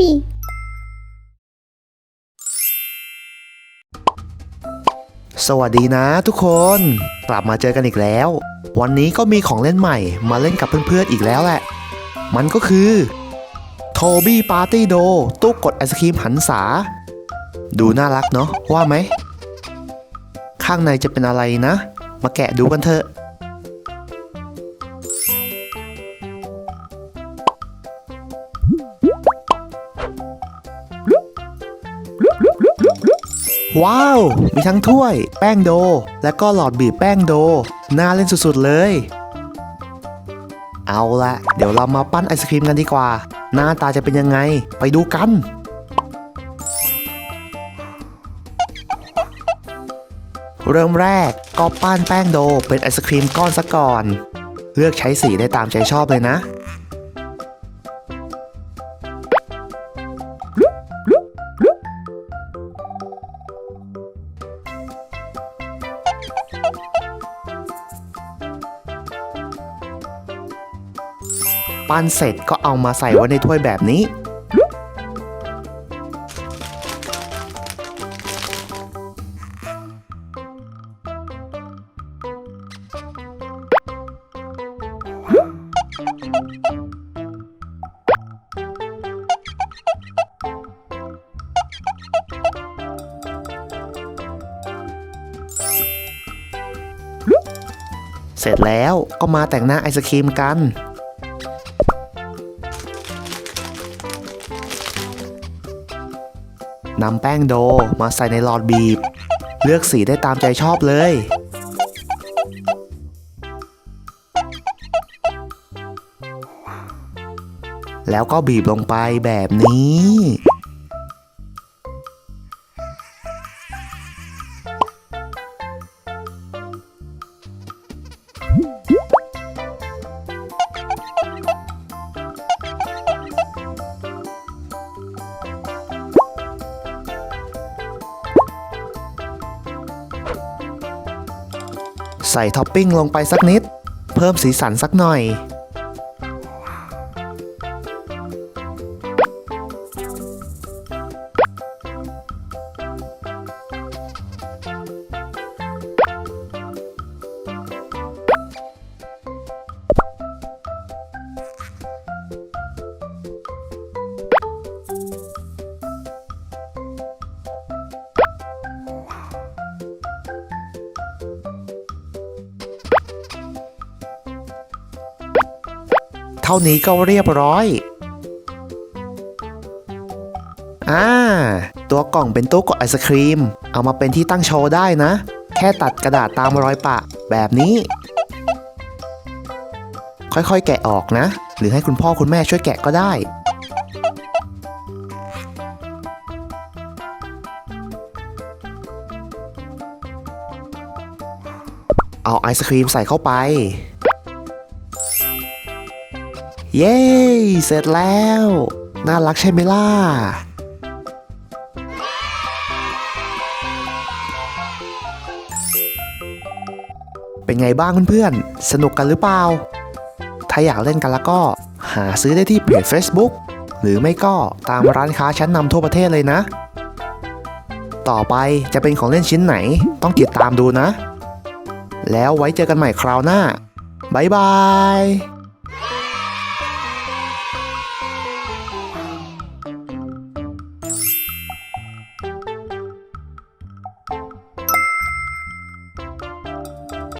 บีสวัสดีนะทุกคน กลับมาเจอกันอีกแล้ว วันนี้ก็มีของเล่นใหม่มาเล่นกับเพื่อนๆอีกแล้วแหละ มันก็คือโทบี้ปาร์ตี้โดตู้กดไอศครีมหันษา ดูน่ารักเนาะว่าไหม ข้างในจะเป็นอะไรนะ มาแกะดูกันเถอะ ว้าว มีทั้งถ้วย แป้งโด และก็หลอดบีบแป้งโด น่าเล่นสุดๆเลย เอาละเดี๋ยวเรามาปั้นไอศครีมกันดีกว่า หน้าตาจะเป็นยังไง ไปดูกัน เริ่มแรกก็ปั้นแป้งโดเป็นไอศครีมก้อนซะก่อน เลือกใช้สีได้ตามใจชอบเลยนะ ปั้นเสร็จก็เอามาใส่ไว้ในถ้วยแบบนี้ เสร็จแล้วก็มาแต่งหน้าไอศครีมกัน นำแป้งโดมาใส่ในหลอดบีบ เลือกสีได้ตามใจชอบเลย แล้วก็บีบลงไปแบบนี้ ใส่ท็อปปิ้งลงไปสักนิด เพิ่มสีสันสักหน่อย เท่านี้ก็เรียบร้อย อ่า ตัวกล่องเป็นตู้กดไอศครีม เอามาเป็นที่ตั้งโชว์ได้นะ แค่ตัดกระดาษตามรอยปะ แบบนี้ ค่อยๆ แกะออกนะ หรือให้คุณพ่อคุณแม่ช่วยแกะก็ได้เอาไอศครีมใส่เข้าไป เย้ เสร็จแล้ว น่ารักใช่ไหมล่ะเป็นไงบ้างเพื่อนๆ สนุกกันหรือเปล่า ถ้าอยากเล่นกันแล้วก็ หาซื้อได้ที่เพจ Facebook หรือไม่ก็ตามร้านค้าชั้นนำทั่วประเทศเลยนะ ต่อไปจะเป็นของเล่นชิ้นไหนต้องติดตามดูนะ แล้วไว้เจอกันใหม่คราวหน้า บ๊ายบาย